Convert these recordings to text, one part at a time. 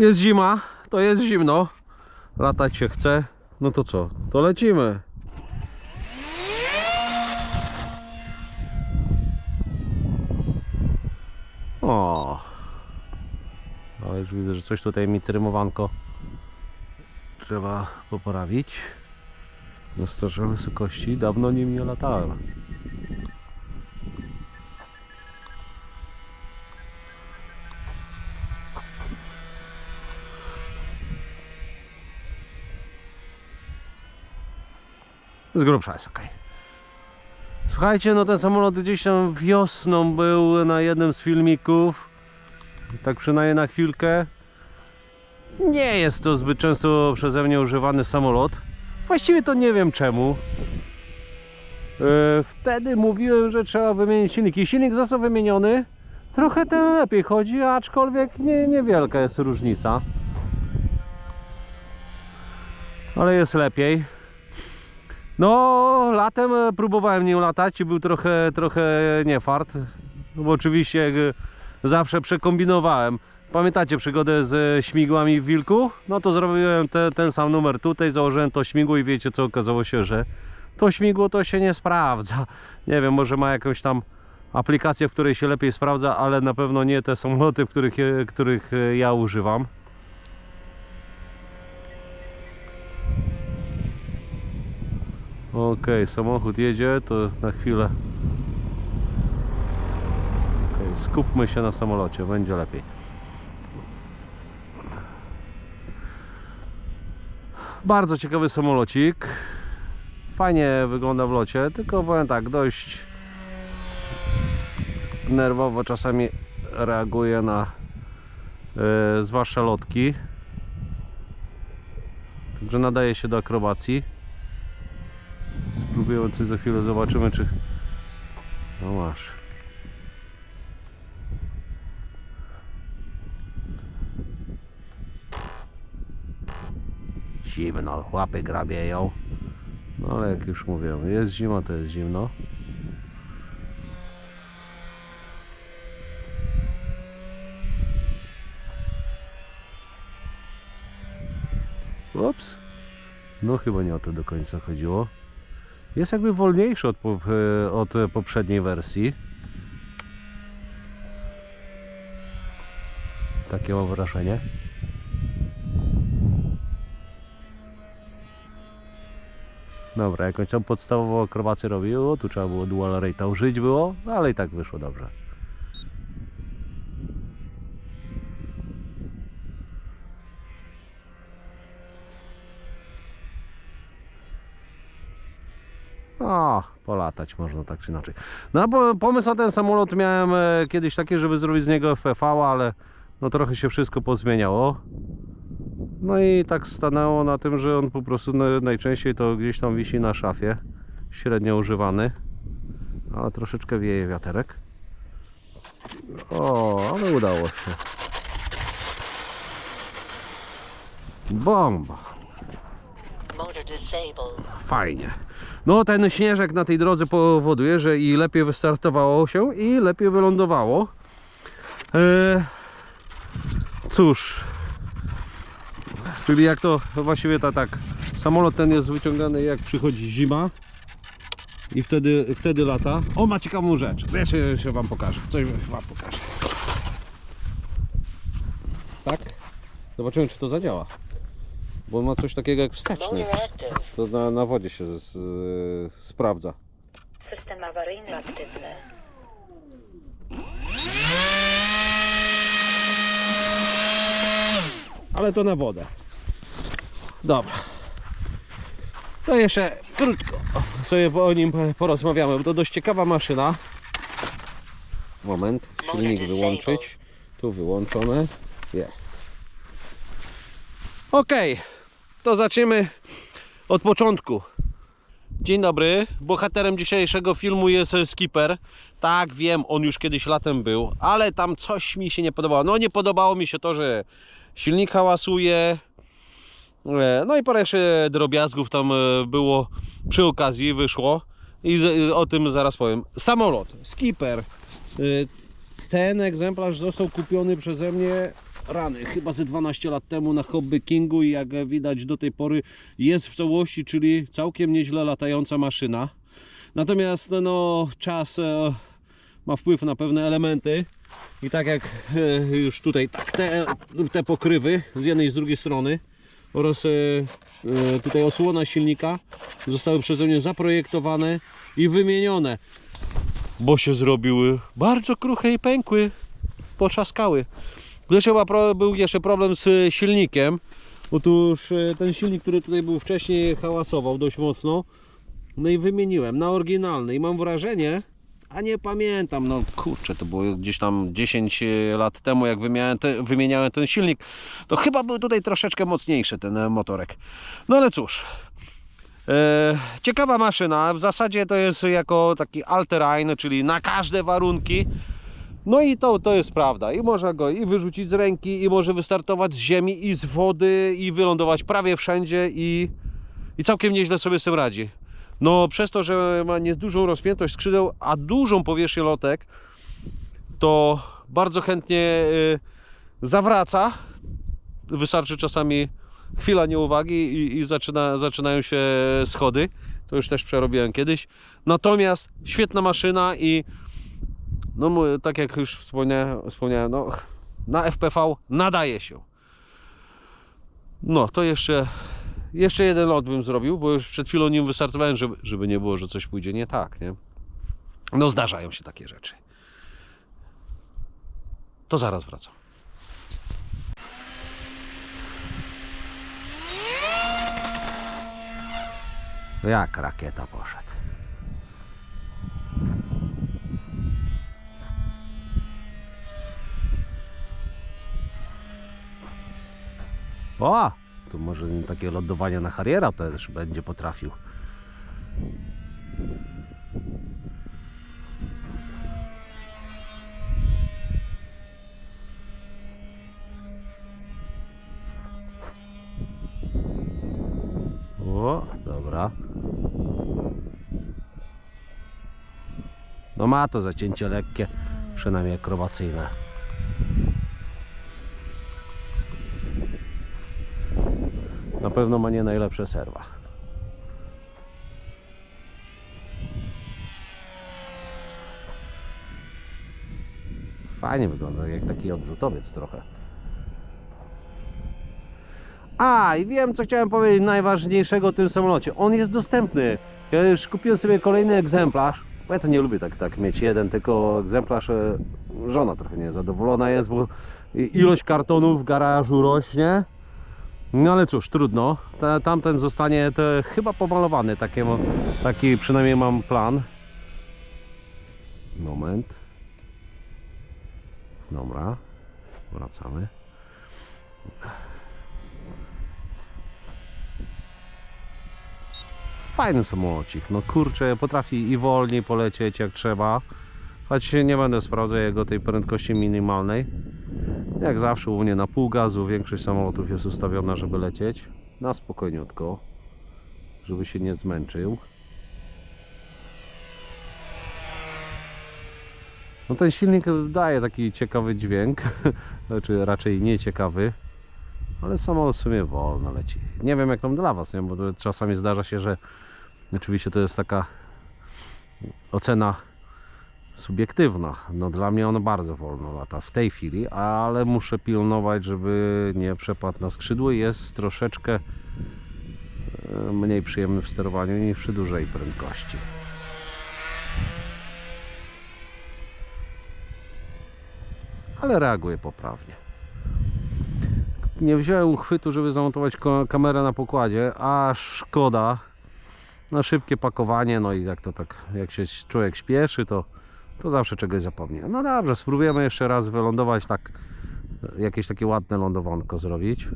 Jest zima, to jest zimno. Latać się chce. No to co? To lecimy. O. O, już widzę, że coś tutaj mi trymowanko trzeba poprawić. Na starze wysokości. Dawno nim nie latałem. Z grubsza jest ok. Słuchajcie, no ten samolot gdzieś tam wiosną był na jednym z filmików. Tak przynajmniej na chwilkę. Nie jest to zbyt często przeze mnie używany samolot. Właściwie to nie wiem czemu. E, Wtedy mówiłem, że trzeba wymienić silnik. I silnik został wymieniony. Trochę ten lepiej chodzi, aczkolwiek nie, niewielka jest różnica. Ale jest lepiej. No, latem e, próbowałem nim latać i był trochę, trochę niefart. No bo oczywiście e, zawsze przekombinowałem. Pamiętacie przygodę z śmigłami w Wilku? No to zrobiłem te, ten sam numer tutaj, założyłem to śmigło i wiecie co okazało się, że to śmigło to się nie sprawdza. Nie wiem, może ma jakąś tam aplikację, w której się lepiej sprawdza, ale na pewno nie te samoloty, w których, których e, ja używam. Okej, samochód jedzie, to na chwilę. Okej, skupmy się na samolocie, będzie lepiej. Bardzo ciekawy samolocik. Fajnie wygląda w locie, tylko powiem tak, dość nerwowo czasami reaguje na e, zwłaszcza lotki. Także nadaje się do akrobacji. Coś za chwilę, zobaczymy czy... No masz. Zimno, łapy grabieją. No ale jak już mówiłem, jest zima, to jest zimno. Ups. No chyba nie o to do końca chodziło. Jest jakby wolniejszy od, e, od poprzedniej wersji. Takie mam wrażenie. Dobra, jakąś tam podstawową akrobację robiło, tu trzeba było dual rate'a użyć było, ale i tak wyszło dobrze. O, polatać można tak czy inaczej. No pomysł na ten samolot miałem e, kiedyś taki, żeby zrobić z niego FPV, ale no trochę się wszystko pozmieniało. No i tak stanęło na tym, że on po prostu na- najczęściej to gdzieś tam wisi na szafie, średnio używany, ale troszeczkę wieje wiaterek. O, ale udało się. Bomba. Fajnie. No ten śnieżek na tej drodze powoduje, że i lepiej wystartowało się i lepiej wylądowało. E, cóż. Czyli jak to właściwie to tak. Samolot ten jest wyciągany jak przychodzi zima. I wtedy, wtedy lata. O, ma ciekawą rzecz. Ja się, się wam pokażę. Coś wam pokażę. Tak? Zobaczymy czy to zadziała. Bo ma coś takiego jak wsteczny. Motor active. To na, na wodzie się z, z, sprawdza. System awaryjny aktywny. Ale to na wodę. Dobra. To jeszcze krótko sobie o nim porozmawiamy, bo to dość ciekawa maszyna. Moment, silnik wyłączyć. Tu wyłączone. Jest. Ok, to zaczniemy od początku. Dzień dobry. Bohaterem dzisiejszego filmu jest e, skipper. Tak, wiem, on już kiedyś latem był, ale tam coś mi się nie podobało. No nie podobało mi się to, że silnik hałasuje. E, No i parę jeszcze drobiazgów tam e, było przy okazji, wyszło. I z, o tym zaraz powiem. Samolot, skipper. E, Ten egzemplarz został kupiony przeze mnie rany, chyba ze 12 lat temu na Hobby Kingu i jak widać do tej pory jest w całości, czyli całkiem nieźle latająca maszyna. Natomiast no, czas e, ma wpływ na pewne elementy i tak jak e, już tutaj tak te, te pokrywy z jednej i z drugiej strony oraz e, e, tutaj osłona silnika zostały przeze mnie zaprojektowane i wymienione bo się zrobiły bardzo kruche i pękły, potrzaskały. Gdyż chyba był jeszcze problem z silnikiem. Otóż e, ten silnik, który tutaj był wcześniej, hałasował dość mocno. No i wymieniłem na oryginalny i mam wrażenie, a nie pamiętam, no kurczę, to było gdzieś tam 10 lat temu, jak wymieniałem, te, wymieniałem ten silnik, to chyba był tutaj troszeczkę mocniejszy ten e, motorek. No ale cóż, E, ciekawa maszyna, w zasadzie to jest jako taki all-terrain, czyli na każde warunki. No i to, to jest prawda. I można go i wyrzucić z ręki, i może wystartować z ziemi, i z wody, i wylądować prawie wszędzie i, i całkiem nieźle sobie z tym radzi. No przez to, że ma niedużą rozpiętość skrzydeł, a dużą powierzchnię lotek, to bardzo chętnie y, zawraca. Wystarczy czasami chwila nieuwagi i, i zaczyna, zaczynają się schody. To już też przerobiłem kiedyś. Natomiast świetna maszyna i no tak jak już wspomniałem, wspomniałem no, na FPV nadaje się. No to jeszcze, jeszcze jeden lot bym zrobił, bo już przed chwilą nim wystartowałem, żeby, żeby nie było, że coś pójdzie nie tak, nie? No zdarzają się takie rzeczy. To zaraz wracam. Jak rakieta poszedł. O! Tu może takie lądowanie na Harriera też będzie potrafił. O, dobra. No ma to zacięcie lekkie, przynajmniej akrobacyjne. Na pewno ma nie najlepsze serwa. Fajnie wygląda, jak taki odrzutowiec trochę. A, i wiem co chciałem powiedzieć najważniejszego o tym samolocie. On jest dostępny. Ja już kupiłem sobie kolejny egzemplarz. Bo ja to nie lubię tak, tak mieć jeden, tylko egzemplarz. e, Żona trochę niezadowolona jest, bo ilość kartonów w garażu rośnie. No ale cóż, trudno. Ta, tamten zostanie chyba pomalowany. Takie, mo- taki przynajmniej mam plan. Moment. Dobra. Wracamy. Fajny samolocik. No kurczę, potrafi i wolniej polecieć jak trzeba. Choć nie będę sprawdzał jego tej prędkości minimalnej. Jak zawsze u mnie na pół gazu większość samolotów jest ustawiona, żeby lecieć na spokojniutko, żeby się nie zmęczył. No ten silnik daje taki ciekawy dźwięk, znaczy raczej nieciekawy, ale samolot w sumie wolno leci. Nie wiem jak tam dla Was, nie? bo czasami zdarza się, że oczywiście to jest taka ocena subiektywna. No dla mnie on bardzo wolno lata w tej chwili, ale muszę pilnować, żeby nie przepadł na skrzydło. Jest troszeczkę e, mniej przyjemny w sterowaniu niż przy dużej prędkości. Ale reaguje poprawnie. Nie wziąłem chwytu, żeby zamontować kamerę na pokładzie, a szkoda. Na szybkie pakowanie, no i jak to tak, jak się człowiek śpieszy, to to zawsze czegoś zapomnie. No dobrze, spróbujemy jeszcze raz wylądować tak, jakieś takie ładne lądowanko zrobić.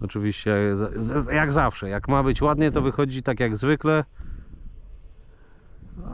Oczywiście, jak zawsze, jak ma być ładnie, to wychodzi tak jak zwykle.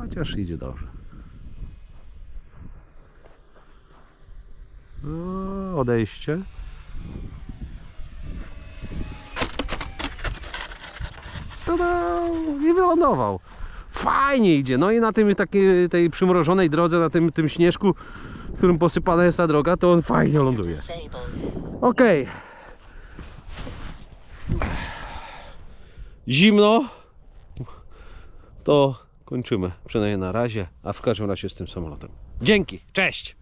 Chociaż idzie dobrze. No, odejście. Tada! I wylądował. Fajnie idzie. No i na tym takiej tej przymrożonej drodze, na tym, tym śnieżku, którym posypana jest ta droga, to on fajnie ląduje. Okej. Zimno. To kończymy. Przynajmniej na razie. A w każdym razie z tym samolotem. Dzięki. Cześć.